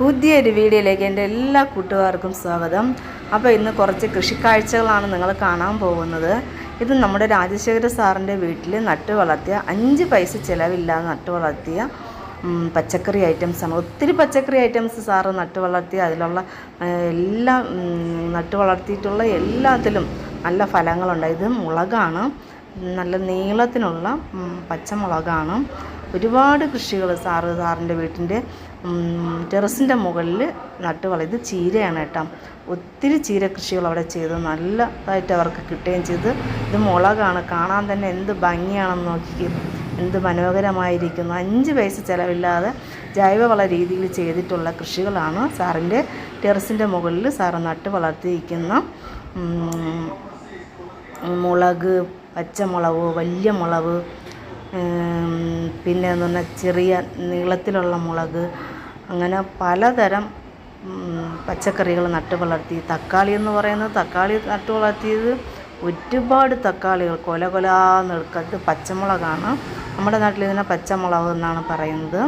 പുതിയൊരു വീഡിയോയിലേക്ക് എന്റെ എല്ലാ കൂട്ടുകാർക്കും സ്വാഗതം. അപ്പോൾ ഇന്ന് കുറച്ച് കൃഷിക്കാഴ്ചകളാണ് നിങ്ങൾ കാണാൻ പോകുന്നത്. ഇത് നമ്മുടെ രാജശേഖര സാറിന്റെ വീട്ടിൽ നട്ടു വളർത്തിയ അഞ്ച് പൈസ ചിലവില്ലാതെ നട്ടു വളർത്തിയ പച്ചക്കറി ഐറ്റംസാണ് ഒത്തിരി പച്ചക്കറി ഐറ്റംസ് സാറ് നട്ടു വളർത്തി അതിലുള്ള എല്ലാ നട്ടു വളർത്തിയിട്ടുള്ള എല്ലാത്തിലും നല്ല ഫലങ്ങളുണ്ട്. ഇത് മുളകാണ്. നല്ല നീളത്തിനുള്ള പച്ചമുളകാണ്. ഒരുപാട് കൃഷികൾ സാറ് സാറിന്റെ വീട്ടിന്റെ ടെറസിന്റെ മുകളിൽ നട്ട് വള ഇത് ചീരയാണ് കേട്ടോ. ഒത്തിരി ചീര കൃഷികൾ അവിടെ ചെയ്ത്. നല്ലതായിട്ട് അവർക്ക് കിട്ടുകയും ചെയ്ത്. ഇത് മുളകാണ്. കാണാൻ തന്നെ എന്ത് ഭംഗിയാണെന്ന് നോക്കിക്കും. എന്ത് മനോഹരമായിരിക്കുന്നു. അഞ്ച് പൈസ ചിലവില്ലാതെ ജൈവവള രീതിയിൽ ചെയ്തിട്ടുള്ള കൃഷികളാണ് സാറിന്റെ ടെറസിന്റെ മുകളിൽ സാറ് നട്ട് വളർത്തിയിരിക്കുന്ന മുളക് പച്ചമുളക് വലിയ മുളക് പിന്നെ എന്ന് പറഞ്ഞാൽ ചെറിയ നീളത്തിലുള്ള മുളക് അങ്ങനെ പലതരം പച്ചക്കറികൾ നട്ട് വളർത്തി. തക്കാളി എന്ന് പറയുന്നത് തക്കാളി നട്ട് വളർത്തിയത് ഒരുപാട് തക്കാളികൾ കൊല കൊലാന്നെടുക്കത്ത് പച്ചമുളകാണ്. നമ്മുടെ നാട്ടിൽ ഇതിനെ പച്ചമുളക് എന്നാണ് പറയുന്നത്.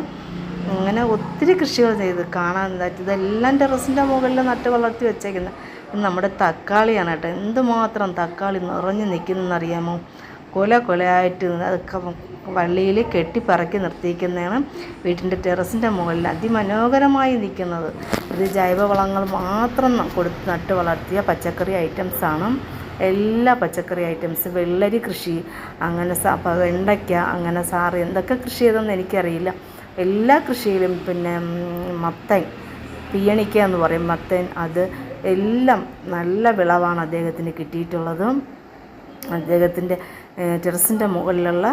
അങ്ങനെ ഒത്തിരി കൃഷികൾ ചെയ്ത് കാണാൻ ഇതെല്ലാം ടെറസിന്റെ മുകളിൽ നട്ട് വളർത്തി വെച്ചേക്കുന്നത് നമ്മുടെ തക്കാളിയാണ് കേട്ടോ. എന്തുമാത്രം തക്കാളി നിറഞ്ഞു നിൽക്കുന്നറിയാമോ കൊല കൊലയായിട്ട് അതൊക്കെ വള്ളിയിൽ കെട്ടിപ്പറക്കി നിർത്തിയിരിക്കുന്നതാണ് വീട്ടിന്റെ ടെറസിന്റെ മുകളിൽ അതിമനോഹരമായി നിൽക്കുന്നത്. ഇത് ജൈവവളങ്ങൾ മാത്രം കൊടുത്ത് നട്ട് വളർത്തിയ പച്ചക്കറി ഐറ്റംസാണ് എല്ലാ പച്ചക്കറി ഐറ്റംസ് വെള്ളരി കൃഷി അങ്ങനെ വെണ്ടയ്ക്ക അങ്ങനെ സാറ് എന്തൊക്കെ കൃഷി ചെയ്തെന്ന് എനിക്കറിയില്ല. എല്ലാ കൃഷിയിലും പിന്നെ മത്തൻ പിയണിക്ക എന്ന് പറയും. മത്തൻ അത് എല്ലാം നല്ല വിളവാണ് അദ്ദേഹത്തിന് കിട്ടിയിട്ടുള്ളത്. അദ്ദേഹത്തിന്റെ ടെറസിന്റെ മുകളിലുള്ള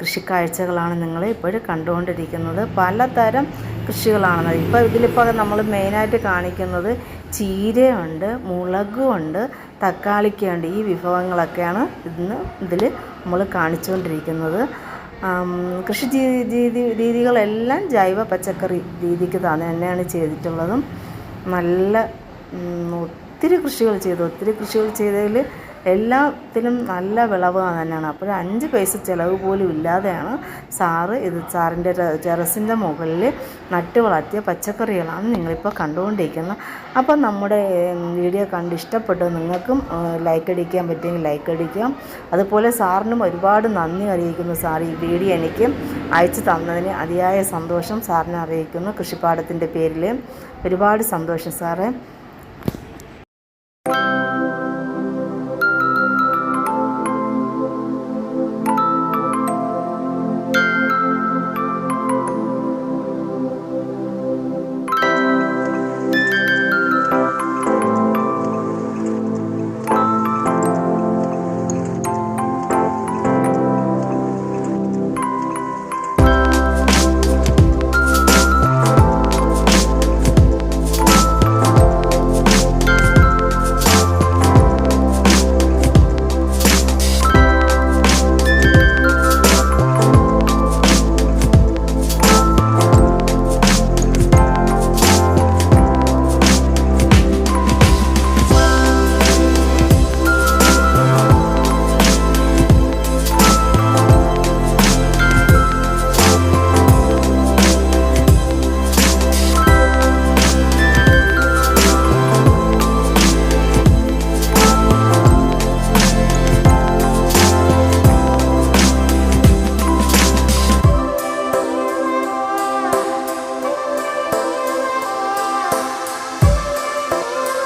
കൃഷിക്കാഴ്ചകളാണ് നിങ്ങൾ ഇപ്പോഴും കണ്ടുകൊണ്ടിരിക്കുന്നത്. പലതരം കൃഷികളാണ്. ഇപ്പോൾ ഇതിലിപ്പോൾ നമ്മൾ മെയിനായിട്ട് കാണിക്കുന്നത് ചീരയുണ്ട് മുളകുണ്ട് തക്കാളിക്കയുണ്ട്. ഈ വിഭവങ്ങളൊക്കെയാണ് ഇന്ന് ഇതിൽ നമ്മൾ കാണിച്ചുകൊണ്ടിരിക്കുന്നത്. കൃഷി രീതി- രീതികളെല്ലാം ജൈവ പച്ചക്കറി രീതിക്ക് തന്നെയാണ് ചെയ്തിട്ടുള്ളതും. നല്ല ഒത്തിരി കൃഷികൾ ചെയ്തു. ഒത്തിരി കൃഷികൾ ചെയ്തതിൽ എല്ലാത്തിലും നല്ല വിളവ് തന്നെയാണ്. അപ്പോൾ അഞ്ച് പൈസ ചിലവ് പോലും ഇല്ലാതെയാണ് സാറ് ഇത് സാറിന്റെ ടെറസിന്റെ മുകളിൽ നട്ട് വളർത്തിയ പച്ചക്കറികളാണ് നിങ്ങളിപ്പോൾ കണ്ടുകൊണ്ടിരിക്കുന്നത്. അപ്പോൾ നമ്മുടെ വീഡിയോ കണ്ട് ഇഷ്ടപ്പെട്ടു നിങ്ങൾക്കും ലൈക്ക് അടിക്കാൻ പറ്റുമെങ്കിൽ ലൈക്ക് അടിക്കാം. അതുപോലെ സാറിനും ഒരുപാട് നന്ദി അറിയിക്കുന്നു സാർ. ഈ വീഡിയോ എനിക്ക് അയച്ചു തന്നതിന് അതിയായ സന്തോഷം സാറിനെ അറിയിക്കുന്നു കൃഷിപ്പാടത്തിന്റെ പേരിൽ ഒരുപാട് സന്തോഷം സാറേ.